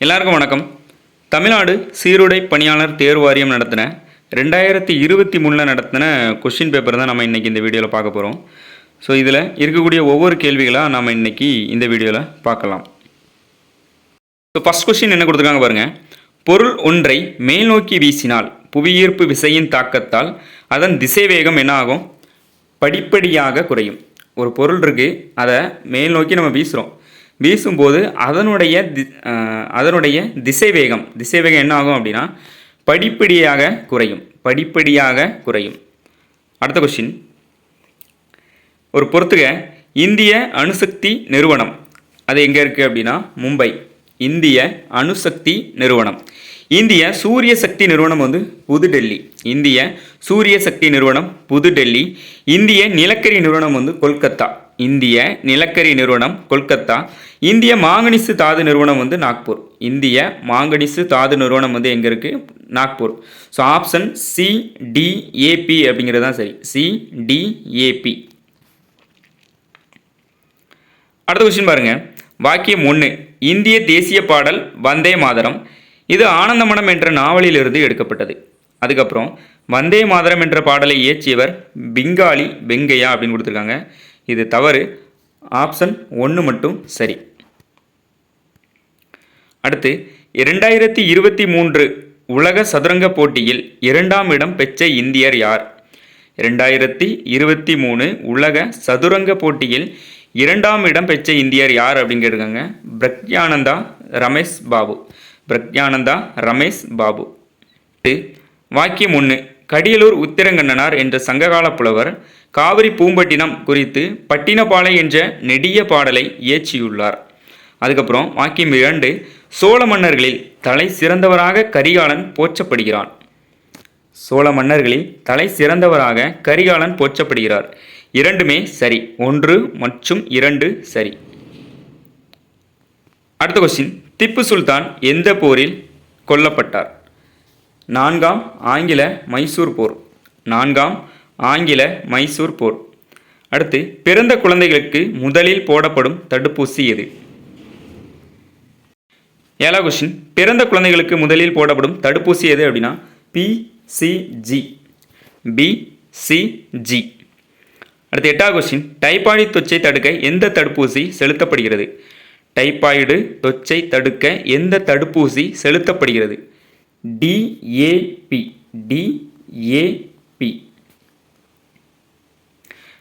எல்லாருக்கும் வணக்கம். தமிழ்நாடு சீருடை பணியாளர் தேர்வு வாரியம் நடத்தின ரெண்டாயிரத்தி இருபத்தி மூணில் நடத்தின கொஷின் பேப்பர் தான் நம்ம இன்றைக்கி இந்த வீடியோவில் பார்க்க போகிறோம் ஸோ இதில் இருக்கக்கூடிய ஒவ்வொரு கேள்விகளாக நம்ம இன்றைக்கி இந்த வீடியோவில் பார்க்கலாம். ஸோ ஃபஸ்ட் கொஷின் என்ன கொடுத்துருக்காங்க பாருங்கள் பொருள் ஒன்றை மேல் நோக்கி வீசினால் புவியீர்ப்பு விசையின் தாக்கத்தால் அதன் திசைவேகம் என்ன ஆகும் படிப்படியாக குறையும். ஒரு பொருள் இருக்குது அதை மேல் நோக்கி நம்ம வீசுகிறோம் வீசும்போது அதனுடைய தி அதனுடைய திசைவேகம் திசைவேகம் என்ன ஆகும் அப்படின்னா படிப்படியாக குறையும் படிப்படியாக குறையும். அடுத்த கொஸ்டின் ஒரு பொறுத்துக இந்திய அணுசக்தி நிறுவனம் அது எங்கே இருக்குது அப்படின்னா மும்பை. இந்திய அணுசக்தி நிறுவனம். இந்திய சூரிய சக்தி நிறுவனம் வந்து புதுடெல்லி. இந்திய சூரிய சக்தி நிறுவனம் புதுடெல்லி. இந்திய நிலக்கரி நிறுவனம் வந்து கொல்கத்தா. இந்திய நிலக்கரி நிறுவனம் கொல்கத்தா. இந்திய மாங்கனிசு தாது நிறுவனம் வந்து நாக்பூர். இந்திய மாங்கனிசு தாது நிறுவனம் வந்து எங்கே இருக்குது நாக்பூர். ஸோ ஆப்ஷன் சிடிஏபி அப்படிங்கிறது தான் சரி. சிடிஏபி அடுத்த கொஸ்டின் பாருங்க. வாக்கியம் ஒன்று இந்திய தேசிய பாடல் வந்தே மாதரம். இது ஆனந்தமனம் என்ற நாவலிலிருந்து எடுக்கப்பட்டது. அதுக்கப்புறம் வந்தே மாதரம் என்ற பாடலை இயற்றியவர் பெங்காலி வெங்கையா அப்படின்னு கொடுத்துருக்காங்க. இது தவறு. ஆப்ஷன் ஒன்று மட்டும் சரி. அடுத்து இரண்டாயிரத்தி இருபத்தி மூன்று உலக சதுரங்க போட்டியில் இரண்டாம் இடம் பெற்ற இந்தியர் யார்? இரண்டாயிரத்தி இருபத்தி மூணு உலக சதுரங்க போட்டியில் இரண்டாம் இடம் பெற்ற இந்தியர் யார் அப்படின்னு கேட்டிருக்காங்க? பிரக்யானந்தா ரமேஷ் பாபு. பிரக்யானந்தா ரமேஷ் பாபு. வாக்கியம் ஒன்று கடியலூர் உத்திரங்கண்ணனார் என்ற சங்ககால புலவர் காவிரி பூம்பட்டினம் குறித்து பட்டினப்பாலை என்ற நெடிய பாடலை இயற்றியுள்ளார். அதுக்கப்புறம் வாக்கியம் இரண்டு சோழ மன்னர்களில் தலை சிறந்தவராக கரிகாலன் போற்றப்படுகிறான். சோழ மன்னர்களில் தலை சிறந்தவராக கரிகாலன் போற்றப்படுகிறார். இரண்டுமே சரி. ஒன்று மற்றும் இரண்டு சரி. அடுத்த கொஸ்டின் திப்பு சுல்தான் எந்த போரில் கொல்லப்பட்டார்? நான்காம் ஆங்கில மைசூர் போர். நான்காம் ஆங்கில மைசூர் போர். அடுத்து பிறந்த குழந்தைகளுக்கு முதலில் போடப்படும் தடுப்பூசி எது? ஏழாம் கொஸ்டின் பிறந்த குழந்தைகளுக்கு முதலில் போடப்படும் தடுப்பூசி எது அப்படின்னா பிசிஜி பிசிஜி அடுத்து எட்டாவது கொஸ்டின் டைபாய்டு தொச்சை தடுக்க எந்த தடுப்பூசி செலுத்தப்படுகிறது? டைபாய்டு தொச்சை தடுக்க எந்த தடுப்பூசி செலுத்தப்படுகிறது? டிஏபி டிஏபி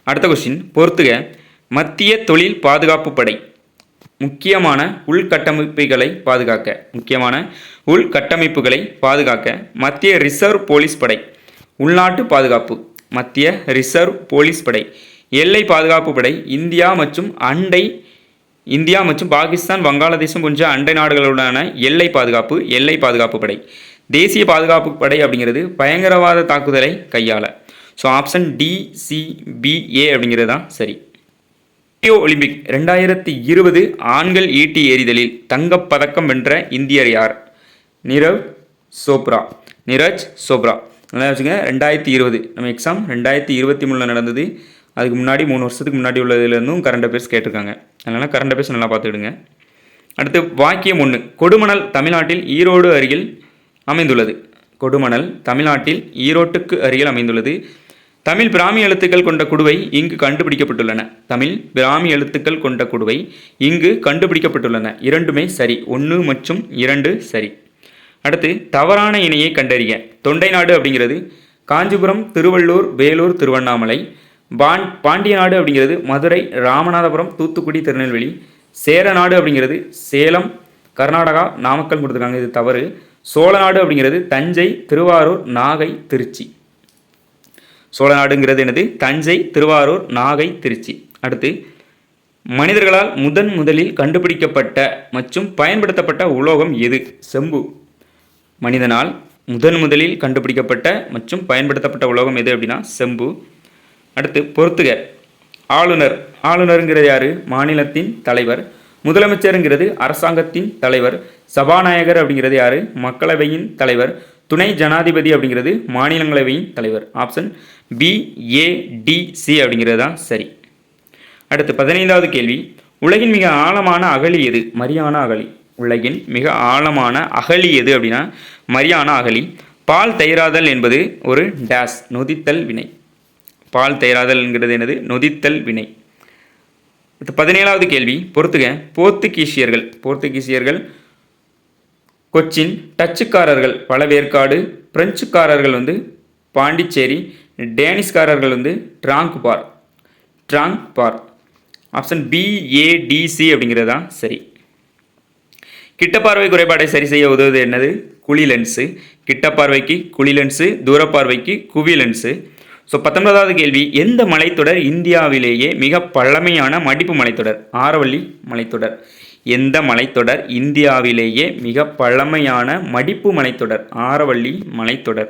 அடுத்த கொஸ்டின் பொறுத்துக. மத்திய தொழில் பாதுகாப்பு படை. முக்கியமான உள்கட்டமைப்புகளை பாதுகாக்க. முக்கியமான உள்கட்டமைப்புகளை பாதுகாக்க. மத்திய ரிசர்வ் போலீஸ் படை. உள்நாட்டு பாதுகாப்பு. மத்திய ரிசர்வ் போலீஸ் படை. எல்லை பாதுகாப்பு படை. இந்தியா மற்றும் அண்டை இந்தியா மற்றும் பாகிஸ்தான் வங்காளதேசம் போன்ற அண்டை நாடுகளுடனான எல்லை பாதுகாப்பு எல்லை பாதுகாப்பு படை. தேசிய பாதுகாப்பு படை அப்படிங்கிறது பயங்கரவாத தாக்குதலை கையாள. ஸோ ஆப்ஷன் டிசிபிஏ அப்படிங்கிறது தான் சரி. டோக்கியோ ஒலிம்பிக் ரெண்டாயிரத்தி இருபது ஆண்கள் ஈட்டி எறிதலில் தங்கப்பதக்கம் வென்ற இந்தியர் யார்? நிரவ் சோப்ரா. நிரஜ் சோப்ரா. நல்லா வச்சுங்க ரெண்டாயிரத்தி இருபது. நம்ம எக்ஸாம் ரெண்டாயிரத்தி இருபத்தி மூணில் நடந்தது. அதுக்கு முன்னாடி மூணு வருஷத்துக்கு முன்னாடி உள்ளதுலேருந்தும் கரண்ட் அஃபேர்ஸ் கேட்டிருக்காங்க. அதனால் கரண்ட் அஃபேர்ஸ் நல்லா பார்த்துக்கிடுங்க. அடுத்து வாக்கியம் ஒன்று கொடுமணல் தமிழ்நாட்டில் ஈரோடு அருகில் அமைந்துள்ளது. கொடுமணல் தமிழ்நாட்டில் ஈரோட்டுக்கு அருகில் அமைந்துள்ளது. தமிழ் பிராமி எழுத்துக்கள் கொண்ட குடுவை இங்கு கண்டுபிடிக்கப்பட்டுள்ளன. தமிழ் பிராமி எழுத்துக்கள் கொண்ட குடுவை இங்கு கண்டுபிடிக்கப்பட்டுள்ளன. இரண்டுமே சரி. ஒன்று மற்றும் இரண்டு சரி. அடுத்து தவறான இணையை கண்டறிய. தொண்டை நாடு அப்படிங்கிறது காஞ்சிபுரம் திருவள்ளூர் வேலூர் திருவண்ணாமலை பான் பாண்டிய நாடு அப்படிங்கிறது மதுரை ராமநாதபுரம் தூத்துக்குடி திருநெல்வேலி சேரநாடு அப்படிங்கிறது சேலம் கர்நாடகா நாமக்கல் கொடுத்துருக்காங்க. இது தவறு. சோழநாடு அப்படிங்கிறது தஞ்சை திருவாரூர் நாகை திருச்சி. சோழநாடுங்கிறது என்னது? தஞ்சை திருவாரூர் நாகை திருச்சி. அடுத்து மனிதர்களால் முதன் முதலில் கண்டுபிடிக்கப்பட்ட மற்றும் பயன்படுத்தப்பட்ட உலோகம் எது? செம்பு. மனிதனால் முதன் முதலில் கண்டுபிடிக்கப்பட்ட மற்றும் பயன்படுத்தப்பட்ட உலோகம் எது அப்படின்னா செம்பு. அடுத்து பொறுத்துகர் ஆளுநர். ஆளுநருங்கிறது யாரு? மாநிலத்தின் தலைவர். முதலமைச்சருங்கிறது அரசாங்கத்தின் தலைவர். சபாநாயகர் அப்படிங்கிறது யாரு? மக்களவையின் தலைவர். துணை ஜனாதிபதி அப்படிங்கிறது மாநிலங்களவையின் தலைவர். Option B A D C அப்படிங்கிறது தான் சரி. அடுத்து பதினைந்தாவது கேள்வி. உலகின் மிக ஆழமான அகழி எது? மரியானா அகழி. உலகின் மிக ஆழமான அகழி எது அப்படின்னா மரியானா அகழி. பால் தயிராதல் என்பது ஒரு டேஸ் நொதித்தல் வினை. பால் தயிராதல் என்கிறது என்னது? நொதித்தல் வினை. பதினேழாவது கேள்வி. பொறுத்துக போர்த்துகீசியர்கள். போர்த்துகீசியர்கள் கொச்சின் டச்சுக்காரர்கள் பழவேற்காடு பிரெஞ்சுக்காரர்கள் வந்து பாண்டிச்சேரி டேனிஷ்காரர்கள் வந்து Tranquebar Tranquebar option PADC அப்படிங்கிறது? தான் சரி கிட்டப்பார்வை குறைபாடை சரி செய்ய உதவுவது என்னது? குழி லென்ஸு. கிட்டப்பார்வைக்கு குழி லென்ஸு தூரப்பார்வைக்கு குவி லென்ஸு. ஸோ பத்தொன்பதாவது கேள்வி. எந்த மலைத்தொடர் இந்தியாவிலேயே மிக பழமையான மடிப்பு மலைத்தொடர்? ஆரவள்ளி மலைத்தொடர். எந்த மலைத்தொடர் இந்தியாவிலேயே மிக பழமையான மடிப்பு மலைத்தொடர் ஆரவள்ளி மலைத்தொடர்.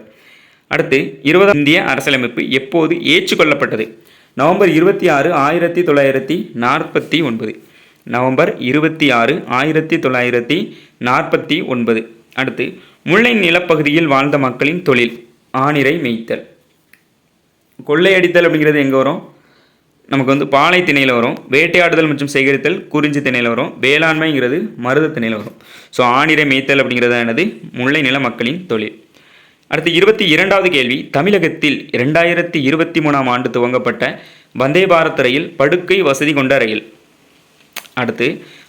அடுத்து இருபதாம் இந்திய அரசியலமைப்பு எப்போது ஏற்றுக்கொள்ளப்பட்டது? நவம்பர் இருபத்தி ஆறு ஆயிரத்தி தொள்ளாயிரத்தி நாற்பத்தி ஒன்பது. நவம்பர் இருபத்தி ஆறு ஆயிரத்தி தொள்ளாயிரத்தி நாற்பத்தி ஒன்பது. அடுத்து முல்லை நிலப்பகுதியில் வாழ்ந்த மக்களின் தொழில் ஆணிரை மேய்த்தல். கொள்ளையடித்தல் அப்படிங்கிறது எங்கே வரும்? நமக்கு வந்து பாலை திணையில் வரும் வேட்டையாடுதல் மற்றும் சேகரித்தல் குறிஞ்சி திணையில் வரும் வேளாண்மைங்கிறது மருத திணையில் வரும். ஸோ ஆணிரை மேய்த்தல் அப்படிங்கிறது எனது முல்லை நில மக்களின் தொழில். அடுத்து இருபத்தி இரண்டாவது கேள்வி. தமிழகத்தில் இரண்டாயிரத்தி இருபத்தி மூணாம் ஆண்டு துவங்கப்பட்ட வந்தே பாரத் ரயில் படுக்கை வசதி கொண்ட ரயில். அடுத்து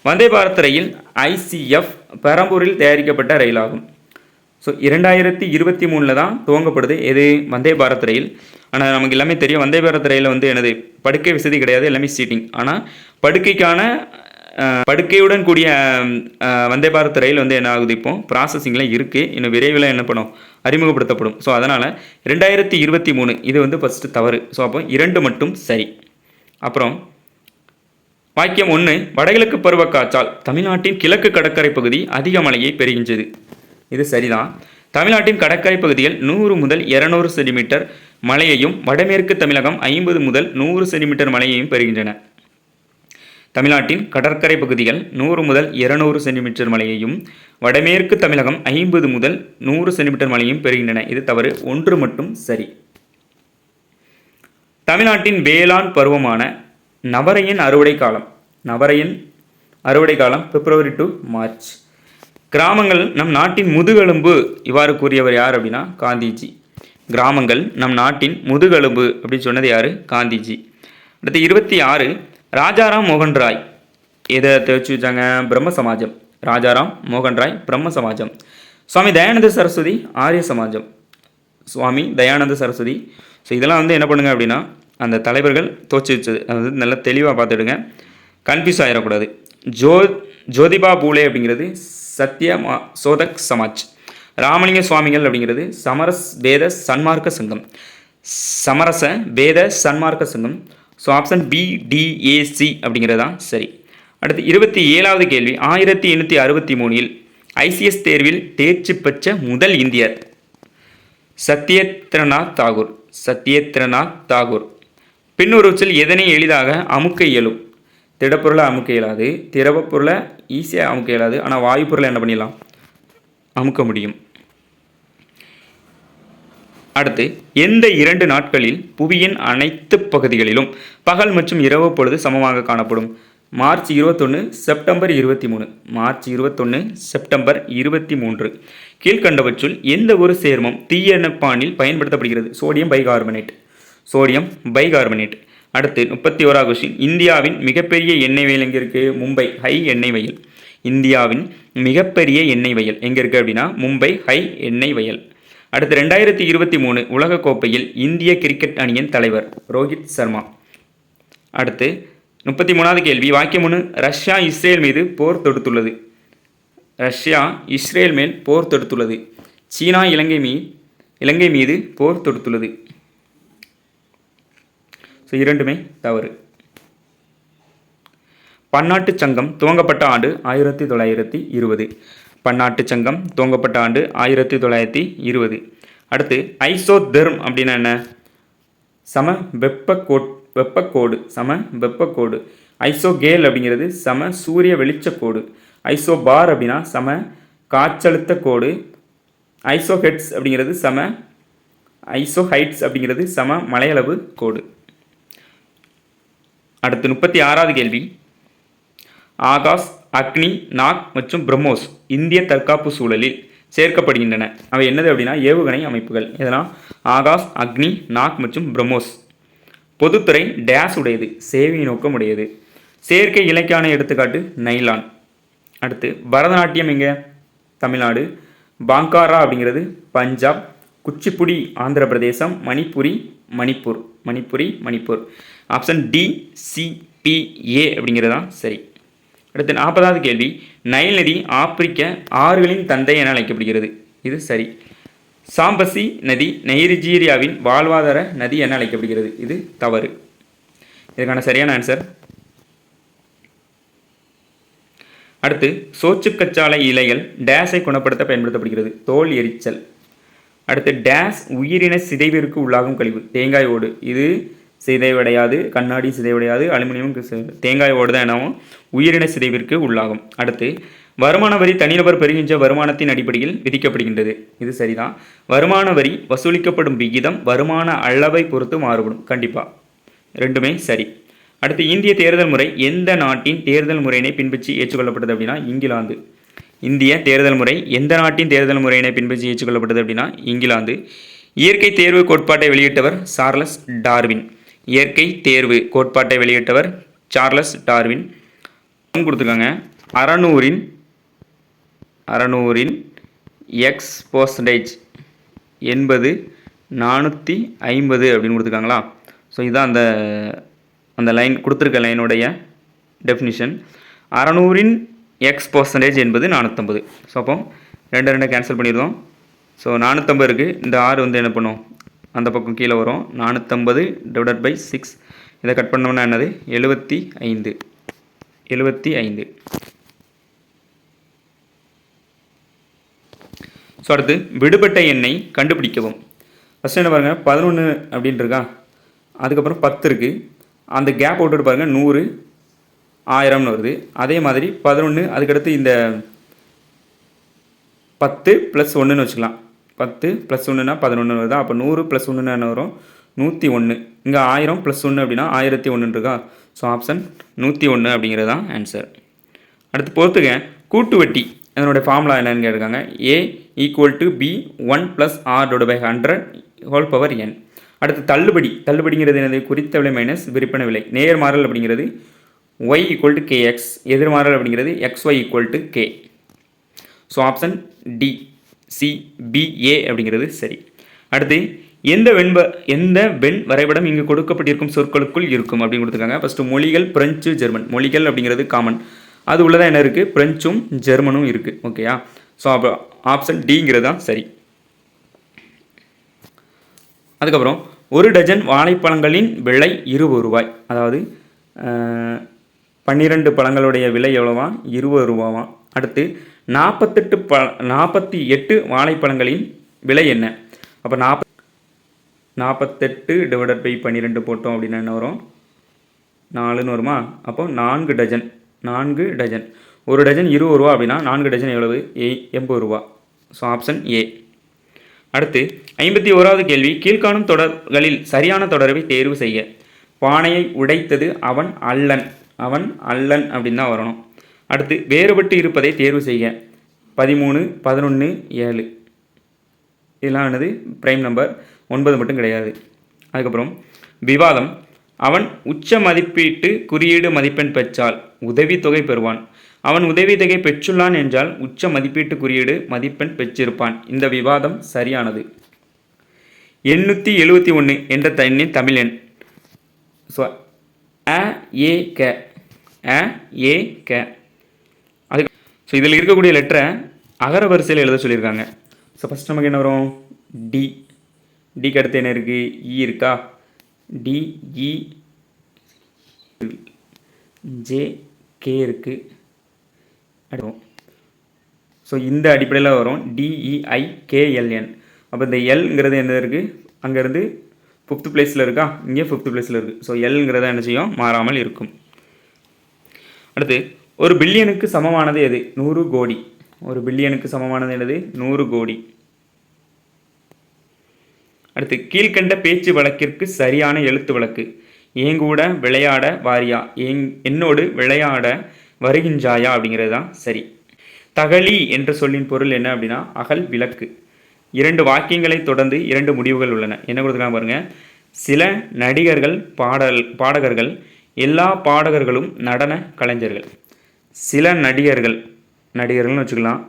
வந்தே பாரத் ரயில் ஐசிஎஃப் பெரம்பூரில் தயாரிக்கப்பட்ட ரயிலாகும். ஸோ இரண்டாயிரத்தி இருபத்தி மூணில் தான் துவங்கப்படுது. எது? வந்தே பாரத் ரயில். ஆனால் நமக்கு எல்லாமே தெரியும் வந்தே பாரத் ரயிலில் வந்து எனது படுக்கை வசதி கிடையாது எல்லாமே சீட்டிங். ஆனால் படுக்கைக்கான படுக்கையுடன் கூடிய வந்தே பாரத் ரயில் வந்து என்ன ஆகுது இப்போ? ப்ராசஸிங்கில் இருக்குது இன்னும் விரைவில் என்ன பண்ணும்? அறிமுகப்படுத்தப்படும். ஸோ அதனால் ரெண்டாயிரத்தி இருபத்தி மூணு இது வந்து ஃபஸ்ட்டு தவறு. ஸோ அப்போ இரண்டு மட்டும் சரி. அப்புறம் வாக்கியம் ஒன்று வடகிழக்கு பருவக்காற்றால் தமிழ்நாட்டின் கிழக்கு கடற்கரை பகுதி அதிக மழையை பெறுகின்றது. இது சரிதான். தமிழ்நாட்டின் கடற்கரை பகுதியில் நூறு முதல் இருநூறு சென்டிமீட்டர் மழையையும் வடமேற்கு தமிழகம் ஐம்பது முதல் நூறு சென்டிமீட்டர் மழையையும் பெறுகின்றன. தமிழ்நாட்டின் கடற்கரை பகுதிகள் நூறு முதல் இருநூறு சென்டிமீட்டர் மழையையும் வடமேற்கு தமிழகம் ஐம்பது முதல் நூறு சென்டிமீட்டர் மழையும் பெறுகின்றன. இது தவறு. ஒன்று மட்டும் சரி. தமிழ்நாட்டின் வேளாண் பருவமான நவரையின் அறுவடை காலம். நவரையின் அறுவடை காலம் பிப்ரவரி டு மார்ச். கிராமங்கள் நம் நாட்டின் முதுகெலும்பு. இவ்வாறு கூறியவர் யார் அப்படின்னா காந்திஜி. கிராமங்கள் நம் நாட்டின் முதுகெலும்பு அப்படின்னு சொன்னது யார்? காந்திஜி. அடுத்து இருபத்தி ஆறு ராஜாராம் மோகன் ராய் எதை தெரிவிச்சு வச்சாங்க? பிரம்ம சமாஜம் ராஜாராம் மோகன் ராய் பிரம்ம சமாஜம் சுவாமி தயானந்த சரஸ்வதி ஆரிய சமாஜம் சுவாமி தயானந்த சரஸ்வதி. ஸோ இதெல்லாம் வந்து என்ன பண்ணுங்க அப்படின்னா அந்த தலைவர்கள் தோச்சி வச்சது. அது நல்லா தெளிவாக பார்த்துடுங்க. கன்ஃபியூஸ் ஆகிடக்கூடாது ஜோ ஜோதிபா பூலே அப்படிங்கிறது சத்ய மா சோதக் சமாஜ். ராமலிங்க சுவாமிகள் அப்படிங்கிறது சமரஸ் வேத சன்மார்க்க சங்கம். சமரச வேத சன்மார்க்க சங்கம். ஸோ ஆப்ஷன் பி டிஏசி அப்படிங்கிறது? தான் சரி. அடுத்து இருபத்தி ஏழாவது கேள்வி. ஆயிரத்தி எண்ணூற்றி அறுபத்தி மூணில் ஐசிஎஸ் தேர்வில் தேர்ச்சி பெற்ற முதல் இந்தியர் சத்யேந்திரநாத் தாகூர். சத்யேந்திரநாத் தாகூர். பின்னுருச்சில் எதனை எளிதாக அமுக்க இயலும்? திடப்பொருளை அமுக்க இயலாது திரவப்பொருளை ஈஸியாக அமுக்க இயலாது ஆனால் வாயுப்பொருளை என்ன பண்ணிடலாம்? அமுக்க முடியும். அடுத்து எந்த இரண்டு நாட்களில் புவியின் அனைத்து பகுதிகளிலும் பகல் மற்றும் இரவு பொழுது சமமாக காணப்படும்? மார்ச் இருபத்தொன்று செப்டம்பர் இருபத்தி மூணு மார்ச் இருபத்தொன்று செப்டம்பர் இருபத்தி மூன்று கீழ்கண்டவற்றுள் எந்த ஒரு சேர்மம் தீயணைப்பானில் பயன்படுத்தப்படுகிறது? சோடியம் பைகார்பனேட் சோடியம் பைகார்பனேட் அடுத்து முப்பத்தி ஓரா கொஸ்டின். இந்தியாவின் மிகப்பெரிய எண்ணெய் வயல் எங்கே இருக்குது மும்பை ஹை எண்ணெய் வயல். இந்தியாவின் மிகப்பெரிய எண்ணெய் வயல் எங்கே இருக்குது அப்படின்னா மும்பை ஹை எண்ணெய் வயல். அடுத்து ரெண்டாயிரத்தி இருபத்தி மூணு உலகக்கோப்பையில் இந்திய கிரிக்கெட் அணியின் தலைவர் ரோஹித் சர்மா. அடுத்து முப்பத்தி மூணாவது கேள்வி வாக்கியம் ஒன்று ரஷ்யா இஸ்ரேல் மீது போர் தொடுத்துள்ளது. ரஷ்யா இஸ்ரேல் மேல் போர் தொடுத்துள்ளது. சீனா இலங்கை மீ இலங்கை மீது போர் தொடுத்துள்ளது. ஸோ இரண்டுமே தவறு. பன்னாட்டு சங்கம் துவங்கப்பட்ட ஆண்டு ஆயிரத்தி தொள்ளாயிரத்தி இருபது. பன்னாட்டு சங்கம் துவங்கப்பட்ட ஆண்டு ஆயிரத்தி தொள்ளாயிரத்தி இருபது. அடுத்து ஐசோதெர்ம் அப்படின்னா என்ன? சம வெப்பக்கோட் வெப்பக்கோடு சம வெப்பக்கோடு. ஐசோகேல் அப்படிங்கிறது சம சூரிய வெளிச்சக்கோடு ஐசோபார் அப்படின்னா சம காற்றழுத்த கோடு. ஐசோஹெட்ஸ் அப்படிங்கிறது சம ஐசோஹைட்ஸ் அப்படிங்கிறது சம மலையளவு கோடு. அடுத்து முப்பத்தி ஆறாவது கேள்வி. ஆகாஷ் அக்னி நாக் மற்றும் பிரம்மோஸ் இந்திய தற்காப்பு சூழலில் சேர்க்கப்படுகின்றன. அவை என்னது அப்படின்னா ஏவுகணை அமைப்புகள். இதெல்லாம் ஆகாஷ் அக்னி நாக் மற்றும் பிரம்மோஸ். பொதுத்துறை டேஸ் உடையது சேவை நோக்கம் உடையது. செயற்கை இலக்கான எடுத்துக்காட்டு நைலான். அடுத்து பரதநாட்டியம் எங்கே? தமிழ்நாடு. பாங்காரா அப்படிங்கிறது பஞ்சாப் குச்சிப்புடி ஆந்திர பிரதேசம் Manipuri Manipur. Manipuri Manipur. Option D C B A அப்படிங்கிறது தான் சரி. அடுத்து நாற்பதாவது கேள்வி நைல் நதி ஆப்பிரிக்க ஆறுகளின் தந்தை என அழைக்கப்படுகிறது. இது சரி. சாம்பசி நதி நைஜீரியாவின் வாழ்வாதார நதி என அழைக்கப்படுகிறது. இது தவறு. இதுக்கான சரியான ஆன்சர் அடுத்து சோச்சுக்கச்சாலை இலைகள் டேஸை குணப்படுத்த பயன்படுத்தப்படுகிறது. தோல் எரிச்சல். அடுத்து டேஸ் உயிரின சிதைவிற்கு உள்ளாகும் கழிவு தேங்காய் ஓடு. இது சிதைவடையாது கண்ணாடி சிதைவடையாது அலுமினியம் தேங்காய் ஓடு எனவும் உயிரின சிதைவிற்கு உள்ளாகும். அடுத்து வருமான வரி தனிநபர் பெறுகின்ற வருமானத்தின் அடிப்படையில் விதிக்கப்படுகின்றது. இது சரிதான். வருமான வரி வசூலிக்கப்படும் விகிதம் வருமான அளவை பொறுத்து மாறுபடும். கண்டிப்பாக ரெண்டுமே சரி. அடுத்து இந்திய தேர்தல் முறை எந்த நாட்டின் தேர்தல் முறையினை பின்பற்றி ஏற்றுக்கொள்ளப்பட்டது அப்படின்னா இங்கிலாந்து. இந்திய தேர்தல் முறை எந்த நாட்டின் தேர்தல் முறையினை பின்பற்றி ஏற்றுக்கொள்ளப்பட்டது அப்படின்னா இங்கிலாந்து. இயற்கை தேர்வு கோட்பாட்டை வெளியிட்டவர் சார்லஸ் டார்வின். இயற்கை தேர்வு கோட்பாட்டை வெளியிட்டவர் சார்லஸ் டார்வின். கொடுத்துருக்காங்க. அறநூறின் அறநூறின் எக்ஸ் பர்சன்டேஜ் எண்பது நானூற்றி ஐம்பது அப்படின்னு கொடுத்துருக்காங்களா? ஸோ இதுதான் அந்த அந்த லைன் கொடுத்துருக்க லைனுடைய டெஃபினிஷன் அறநூறின் எக்ஸ் பர்சன்டேஜ் என்பது நானூற்றம்பது ஸோ அப்போ ரெண்டு ரெண்டு கேன்சல் பண்ணிடுவோம் ஸோ நானூற்றம்பது இருக்குது இந்த ஆறு வந்து என்ன பண்ணும்? அந்த பக்கம் கீழே வரும். நானூற்றம்பது டிவைடட் பை சிக்ஸ் இதை கட் பண்ணோம்னா என்னது? எழுபத்தி ஐந்து. எழுபத்தி ஐந்து. ஸோ அடுத்து விடுபட்ட எண்ணை கண்டுபிடிக்கவும். ஃபஸ்ட் என்ன பாருங்கள் பதினொன்று அப்படின்ட்டு இருக்கா? அதுக்கப்புறம் பத்து இருக்குது அந்த கேப் விட்டுட்டு பாருங்கள் நூறு ஆயிரம்னு வருது. அதே மாதிரி பதினொன்று அதுக்கடுத்து இந்த பத்து ப்ளஸ் ஒன்றுன்னு வச்சுக்கலாம். பத்து ப்ளஸ் ஒன்றுனா பதினொன்று வருதா? அப்போ நூறு ப்ளஸ் ஒன்றுனா என்ன வரும்? நூற்றி ஒன்று இங்கே ஆயிரம் ப்ளஸ் ஒன்று அப்படின்னா ஆயிரத்தி ஒன்று இருக்கா? ஸோ ஆப்ஷன் நூற்றி ஒன்று அப்படிங்கிறது தான் ஆன்சர் அடுத்து பொறுத்துங்க கூட்டு வட்டி. அதனுடைய ஃபார்முலா என்னன்னு கேட்டிருக்காங்க. A equal to P one plus R டோட by hundred whole power n அடுத்து தள்ளுபடி. தள்ளுபடிங்கிறது என்னது? குறித்த விலை மைனஸ் விற்பனை விலை. நேர்மாறல் அப்படிங்கிறது y equal to k x எதிர்மாறல் அப்படிங்கிறது x y equal to k so option D C B A அப்படிங்கிறது சரி. அடுத்து எந்த வெண்ப எந்த வெண் வரைபடம் இங்கு கொடுக்கப்பட்டிருக்கும் சொற்களுக்குள் இருக்கும் அப்படின்னு கொடுத்துருக்காங்க. ஃபஸ்ட்டு மொழிகள் பிரெஞ்சு ஜெர்மன். மொழிகள் அப்படிங்கிறது காமன் அது உள்ளதாக என்ன இருக்குது பிரெஞ்சும் ஜெர்மனும் இருக்குது ஓகேயா ஸோ அப்போ ஆப்ஷன் டிங்கிறது தான் சரி. அதுக்கப்புறம் ஒரு டஜன் வாழைப்பழங்களின் விலை இருபது ரூபாய். அதாவது பன்னிரெண்டு பன்னிரண்டு பழங்களுடைய விலை எவ்வளோவா? இருபது ரூபாவா? அடுத்து நாற்பத்தெட்டு ப நாற்பத்தி எட்டு வாழைப்பழங்களின் விலை என்ன? அப்போ நாற்ப நாற்பத்தெட்டு டிவைடட் பை பன்னிரெண்டு போட்டோம் அப்படின்னா என்ன வரும்? நாலுன்னு வருமா? அப்போ நான்கு டஜன் நான்கு டஜன் ஒரு டஜன் இருபது ரூபா அப்படின்னா நான்கு டஜன் எவ்வளவு? ஏ எண்பது ரூபா. ஸோ ஆப்ஷன் ஏ அடுத்து ஐம்பத்தி ஓராவது கேள்வி. கீழ்காணும் தொடர்களில் சரியான தொடர்பை தேர்வு செய்ய. பானையை உடைத்தது அவன் அல்லன். அவன் அல்லன் அப்படின்னு தான் வரணும். அடுத்து வேறுபட்டு இருப்பதை தேர்வு செய்ய பதிமூணு பதினொன்று ஏழு. இதெல்லாம் என்னது? பிரைம் நம்பர் ஒன்பது மட்டும் கிடையாது. அதுக்கப்புறம் விவாதம். அவன் உச்ச மதிப்பீட்டு குறியீடு மதிப்பெண் பெற்றால் உதவித்தொகை பெறுவான். அவன் உதவித்தொகை பெற்றுள்ளான் என்றால் உச்ச மதிப்பீட்டு குறியீடு மதிப்பெண் பெற்றிருப்பான். இந்த விவாதம் சரியானது. எண்ணூற்றி எழுபத்தி ஒன்று என்ற தண்ணின் தமிழ் எண். ஸோ அ ஏ க. அ ஏ க. அது ஸோ இதில் இருக்கக்கூடிய லெட்டரை அகர வரிசையில் எழுத சொல்லியிருக்காங்க. ஸோ ஃபஸ்ட் நமக்கு என்ன வரும்? டி டிக்கு அடுத்து என்ன இருக்குது இ e இருக்கா? D E e, J K இருக்குது அடுவோம் ஸோ இந்த அடிப்படையில் வரும். டிஇஐ கேஎல்என் e, அப்போ இந்த எல்ங்கிறது என்ன இருக்குது அங்கேருந்து ஃபிஃப்த் பிளேஸில் இருக்கா? இங்கே ஃபிஃப்த் பிளேஸில் இருக்குது ஸோ எல்ங்கிறத என்ன செய்யும்? மாறாமல் இருக்கும். அடுத்து ஒரு பில்லியனுக்கு சமமானது எது? நூறு கோடி. ஒரு பில்லியனுக்கு சமமானது எனது நூறு கோடி. அடுத்து கீழ்கண்ட பேச்சு வழக்கிற்கு சரியான எழுத்து வழக்கு. ஏங்கூட கூட விளையாட வாரியா? ஏங் என்னோடு விளையாட வருகின்றாயா? அப்படிங்கிறது தான் சரி. தகழி என்ற சொல்லின் பொருள் என்ன அப்படின்னா அகல் விளக்கு. இரண்டு வாக்கியங்களை தொடர்ந்து இரண்டு முடிவுகள் உள்ளன. என்ன கொடுத்துருக்காங்க பாருங்க. சில நடிகர்கள் பாடல் பாடகர்கள் எல்லா பாடகர்களும் நடன கலைஞர்கள். சில நடிகர்கள் நடிகர்கள்னு வச்சுக்கலாம்.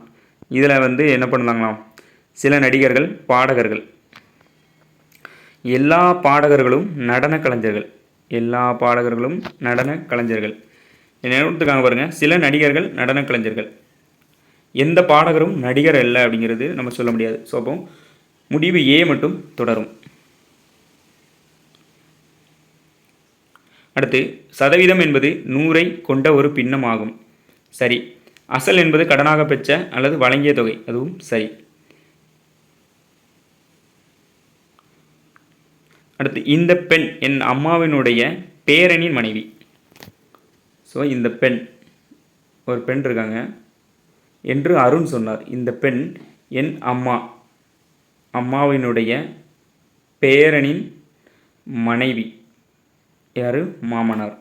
இதில் வந்து என்ன பண்ணலாங்களாம்? சில நடிகர்கள் பாடகர்கள். எல்லா பாடகர்களும் நடன கலைஞர்கள். எல்லா பாடகர்களும் நடன கலைஞர்கள். என்ன கொடுத்துருக்காங்க பாருங்கள் சில நடிகர்கள் நடன கலைஞர்கள். எந்த பாடகரும் நடிகர் அல்ல அப்படிங்கிறது நம்ம சொல்ல முடியாது. ஸோ அப்போ முடிவு ஏ மட்டும் தொடரும். அடுத்து சதவீதம் என்பது நூறை கொண்ட ஒரு பின்னம் ஆகும் சரி. அசல் என்பது கடனாக பெற்ற அல்லது வழங்கிய தொகை. அதுவும் சரி. அடுத்து இந்த பெண் என் அம்மாவினுடைய பேரனின் மனைவி. ஸோ இந்த பெண் ஒரு பெண் இருக்காங்க. என்று அருண் சொன்னார். இந்த பெண் என் அம்மா அம்மாவினுடைய பேரனின் மனைவி. யார்? மாமனார்.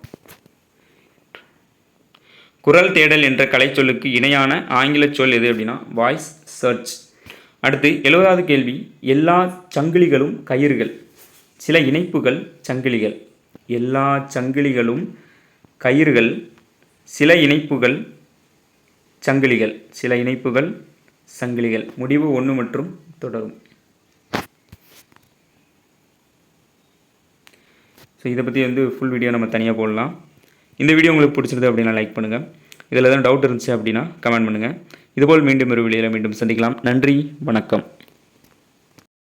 குரல் தேடல் என்ற கலைச்சொல்லுக்கு இணையான ஆங்கில சொல் எது அப்படின்னா வாய்ஸ் சர்ச் அடுத்து எழுபதாவது கேள்வி எல்லா சங்கிலிகளும் கயிறுகள். சில இணைப்புகள் சங்கிலிகள். எல்லா சங்கிலிகளும் கயிறுகள் சில இணைப்புகள் சங்கிலிகள். சில இணைப்புகள் சங்கிலிகள். முடிவு ஒன்று மற்றும் தொடரும். ஸோ இதை பற்றி வந்து ஃபுல் வீடியோ நம்ம தனியாக போடலாம். இந்த வீடியோ உங்களுக்கு பிடிச்சிருந்தது அப்படின்னா லைக் பண்ணுங்கள் இதில் எதாவது டவுட் இருந்துச்சு அப்படின்னா கமெண்ட் பண்ணுங்கள் இதுபோல் மீண்டும் ஒரு வீடியோவில் மீண்டும் சந்திக்கலாம். நன்றி வணக்கம்.